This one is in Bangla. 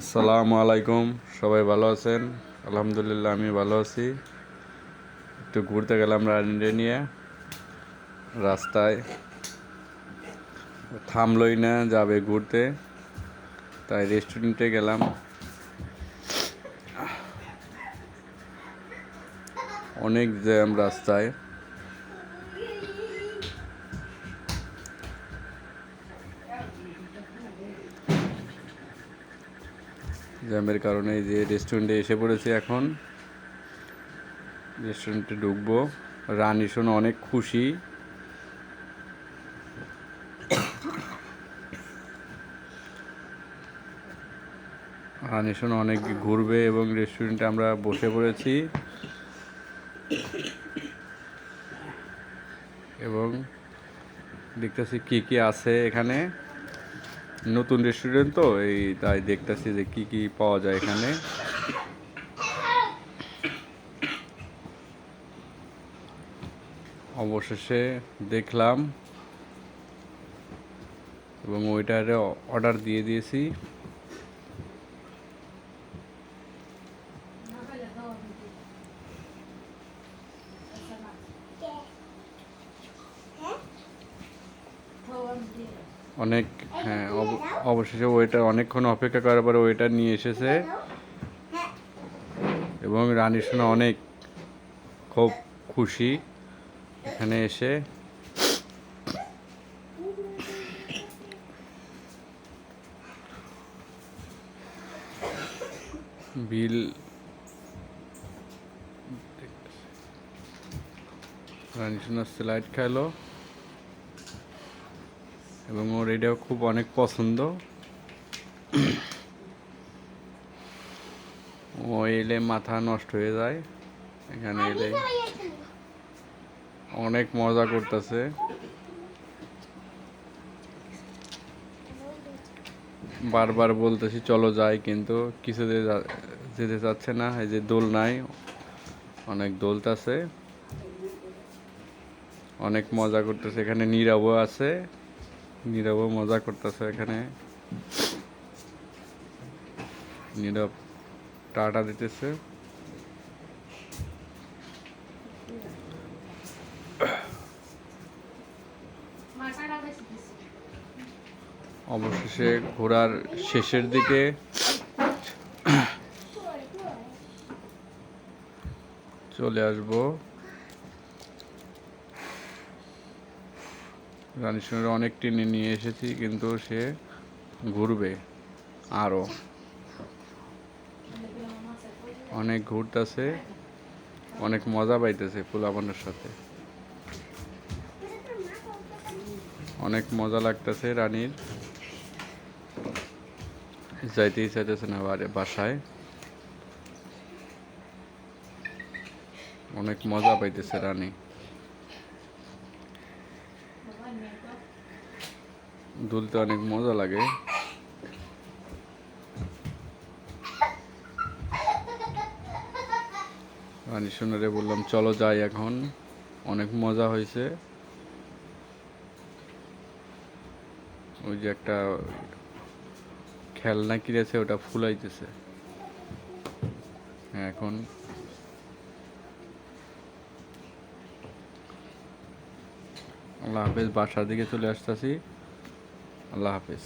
আসসালামু আলাইকুম। সবাই ভালো আছেন? আলহামদুলিল্লাহ, আমি ভালো আছি। একটু ঘুরতে গেলাম রানিরে নিয়ে। রাস্তায় থামলই না, যাবে ঘুরতে। তাই রেস্টুরেন্টে গেলাম। অনেক জ্যাম রাস্তায়। জ্যামের কারণে যে রেস্টুরেন্টে এসে পড়েছি এখন। রেস্টুরেন্টে ঢুকবো। রানী শোনো অনেক খুশি। রানী শোনো অনেক ঘুরবে এবং রেস্টুরেন্টে আমরা বসে পড়েছি। এবং দেখতেছি কি কি আছে এখানে। নতুন রেস্টুরেন্ট তো, এই তাই দেখতেছি যে কি কি পাওয়া যায় এখানে। অবশেষে দেখলাম। এবং ওইটারে অর্ডার দিয়ে দিয়েছি। অনেক হ্যাঁ অব- অবশেষে ওয়েটার অনেকক্ষণ অপেক্ষা করার পরে ওয়েটার নিয়ে এসেছে। এবং রানী সোনা অনেক খুব খুশি এখানে এসে। বিল রানী সোনা স্লাইড খাইলো এবং ওর এটাও খুব অনেক পছন্দ। ও এলে মাথা নষ্ট হয়ে যায়। এখানে এলে অনেক মজা করতেছে। বারবার বলতেছি, চলো যাই, কিন্তু কিছুতে যেতে চাচ্ছে না। এই যে দোল নাই, অনেক দোলতাছে। অনেক মজা করতেছে। এখানে নীরবও আছে। নীরবও মজা করতেছে এখানে। নীরব টাটা দিতেছে। অবশেষে ঘোরার শেষের দিকে। চলে আসব। রানী সঙ্গে অনেক টেনে নিয়ে এসেছি, কিন্তু সে ঘুরবে আরও অনেক ঘুরতেছে, অনেক মজা পাইতেছে পোলাপানের সাথে। অনেক মজা লাগতেছে রানীর। যাইতেই চাইতেছে না বাসায়। অনেক মজা পাইতেছে রানী। দুলতে অনেক মজা লাগে। রানী সোনারে বললাম চলো যাই এখন। অনেক মজা হয়েছে। ওই যে একটা খেলনা কিনেছে ওটা ফুলাইতেছে। হ্যাঁ, এখন আল্লাহ হাফেজ বাসার দিকে চলে আসতেছি। আল্লাহ হাফেজ।